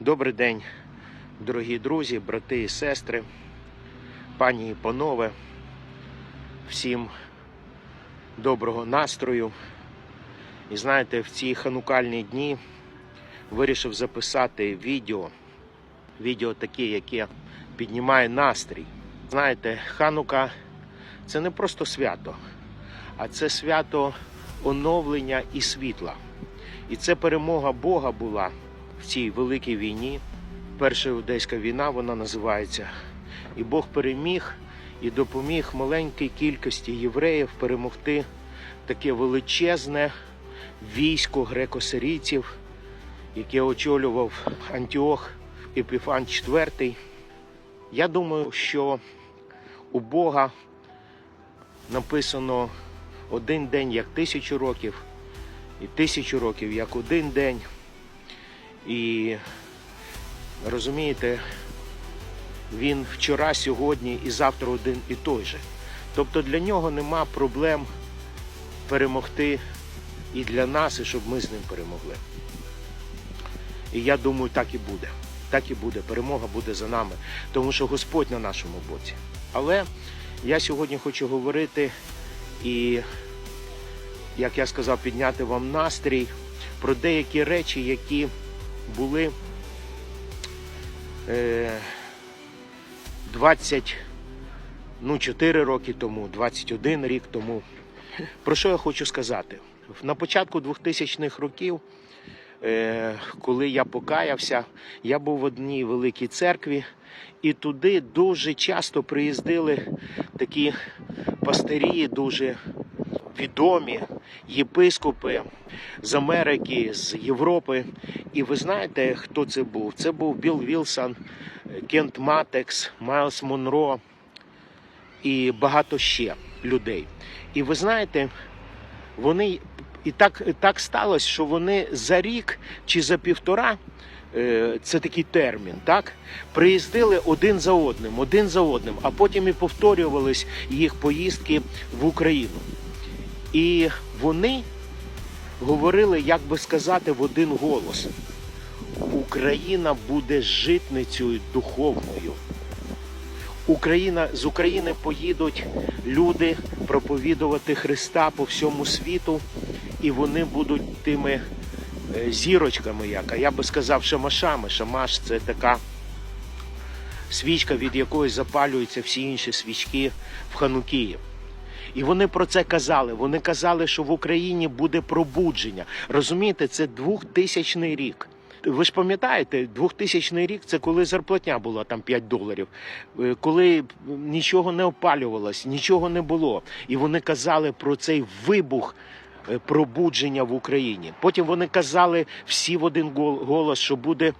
Добрий день, дорогі друзі, брати і сестри, пані і панове. Всім доброго настрою. І знаєте, в ці ханукальні дні вирішив записати відео. Відео таке, яке піднімає настрій. Знаєте, ханука це не просто свято, а це свято оновлення і світла. І це перемога Бога була в цій великій війні. Перша іудейська війна вона називається. І Бог переміг і допоміг маленькій кількості євреїв перемогти таке величезне військо греко-сирійців, яке очолював Антіох Епіфан IV. Я думаю, що у Бога написано один день як тисячу років, і тисячу років як один день. І розумієте, він вчора, сьогодні і завтра один і той же. Тобто для нього нема проблем перемогти і для нас, і щоб ми з ним перемогли. І я думаю, так і буде. Так і буде. Перемога буде за нами, тому що Господь на нашому боці. Але я сьогодні хочу говорити і, як я сказав, підняти вам настрій про деякі речі, які були е, 20, ну 4 роки тому, 21 рік тому. Про що я хочу сказати? На початку 2000-х років, е, коли я покаявся, я був в одній великій церкві, і туди дуже часто приїздили такі пастирі, дуже відомі єпископи з Америки, з Європи. І ви знаєте, хто це був? Це був Білл Вілсон, Кент Матекс, Майлз Монро і багато ще людей. І ви знаєте, вони і так, так сталося, що вони за рік чи за півтора. е, Це такий термін, так? Приїздили один за одним, один за одним, а потім і повторювались їх поїздки в Україну. І вони говорили, як би сказати, в один голос: Україна буде житницею духовною. Україна з України поїдуть люди проповідувати Христа по всьому світу, і вони будуть тими е, зірочками, як а я би сказав, шамашами. Шамаш це така свічка, від якої запалюються всі інші свічки в Ханукії. І вони про це казали. Вони казали, що в Україні буде пробудження. Розумієте, це 2000 рік. Ви ж пам'ятаєте, 2000 рік це коли зарплатня була там 5 доларів, е, коли нічого не опалювалось, нічого не було. І вони казали про цей вибух е, пробудження в Україні. Потім вони казали всі в один голос, що буде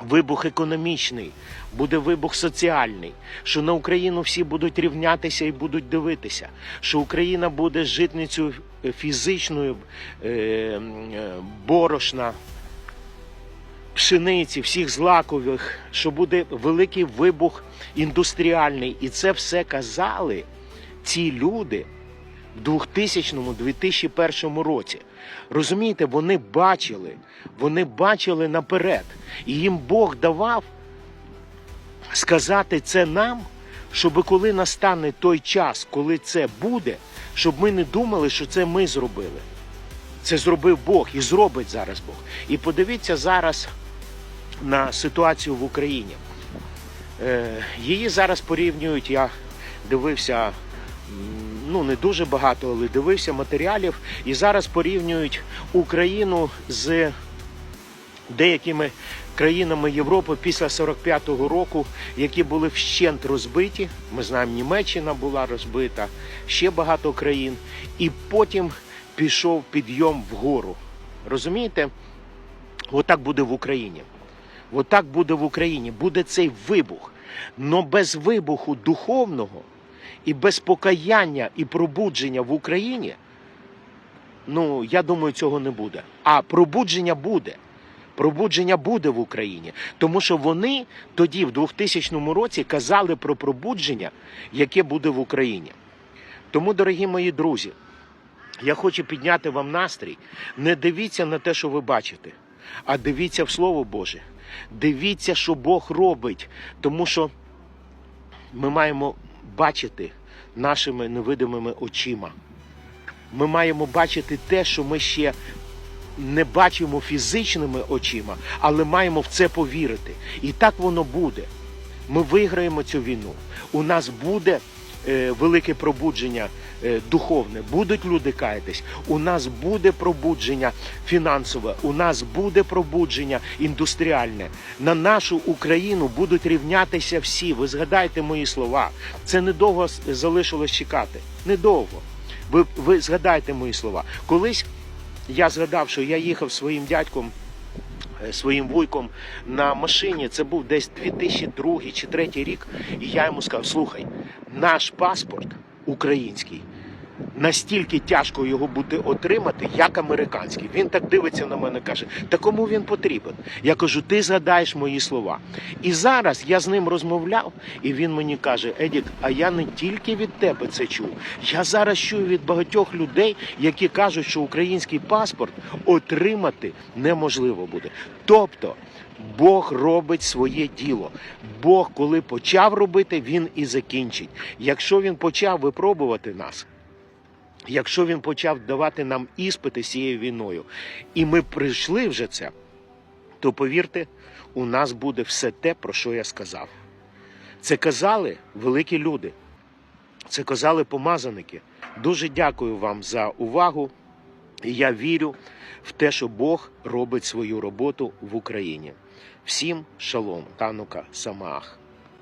вибух економічний, буде вибух соціальний, що на Україну всі будуть рівнятися і будуть дивитися, що Україна буде житницею фізичною е, е, борошна, пшениці, всіх злакових, що буде великий вибух індустріальний. І це все казали ці люди 2000-2001 році. Розумієте, вони бачили, вони бачили наперед. І їм Бог давав сказати це нам, щоб коли настане той час, коли це буде, щоб ми не думали, що це ми зробили. Це зробив Бог і зробить зараз Бог. І подивіться зараз на ситуацію в Україні. Е, Її зараз порівнюють, я дивився, ну не дуже багато, але дивився матеріалів, і зараз порівнюють Україну з деякими країнами Європи після 45-го року, які були вщент розбиті. Ми знаємо, Німеччина була розбита, ще багато країн, і потім пішов підйом вгору. Розумієте? Отак буде в Україні. Отак буде в Україні. Буде цей вибух. Но без вибуху духовного і без покаяння і пробудження в Україні, ну я думаю, цього не буде. А пробудження буде. Пробудження буде в Україні, тому що вони тоді, в 2000 році, казали про пробудження, яке буде в Україні. Тому, дорогі мої друзі, я хочу підняти вам настрій. Не дивіться на те, що ви бачите. а дивіться в Слово Боже. Дивіться, що Бог робить, тому що ми маємо бачити нашими невидимими очима. Ми маємо бачити те, що ми ще не бачимо фізичними очима, але маємо в це повірити. І так воно буде. Ми виграємо цю війну. У нас буде велике пробудження е, духовне, будуть люди каятись. У нас буде пробудження фінансове, у нас буде пробудження індустріальне. На нашу Україну будуть рівнятися всі. Ви згадайте мої слова. Це недовго залишилось чекати. Недовго. Ви, ви згадайте мої слова. Колись я згадав, що я їхав своїм дядьком, е, своїм вуйком на машині. Це був десь 2002 чи 2003 рік. І я йому сказав: слухай, наш паспорт український. Настільки тяжко його буде отримати, як американський. Він так дивиться на мене, каже: Та кому він потрібен? Я кажу, ти згадаєш мої слова. І зараз я з ним розмовляв, і він мені каже: Едік, а я не тільки від тебе це чув. Я зараз чую від багатьох людей, які кажуть, що український паспорт отримати неможливо буде. Тобто. Бог робить своє діло. Бог, коли почав робити, він і закінчить. Якщо він почав випробувати нас, якщо він почав давати нам іспити цією війною, і ми прийшли вже це, то повірте, у нас буде все те, про що я сказав. Це казали великі люди, це казали помазаники. Дуже дякую вам за увагу. Я вірю в те, що Бог робить свою роботу в Україні. Всім шалом, танука, самаах.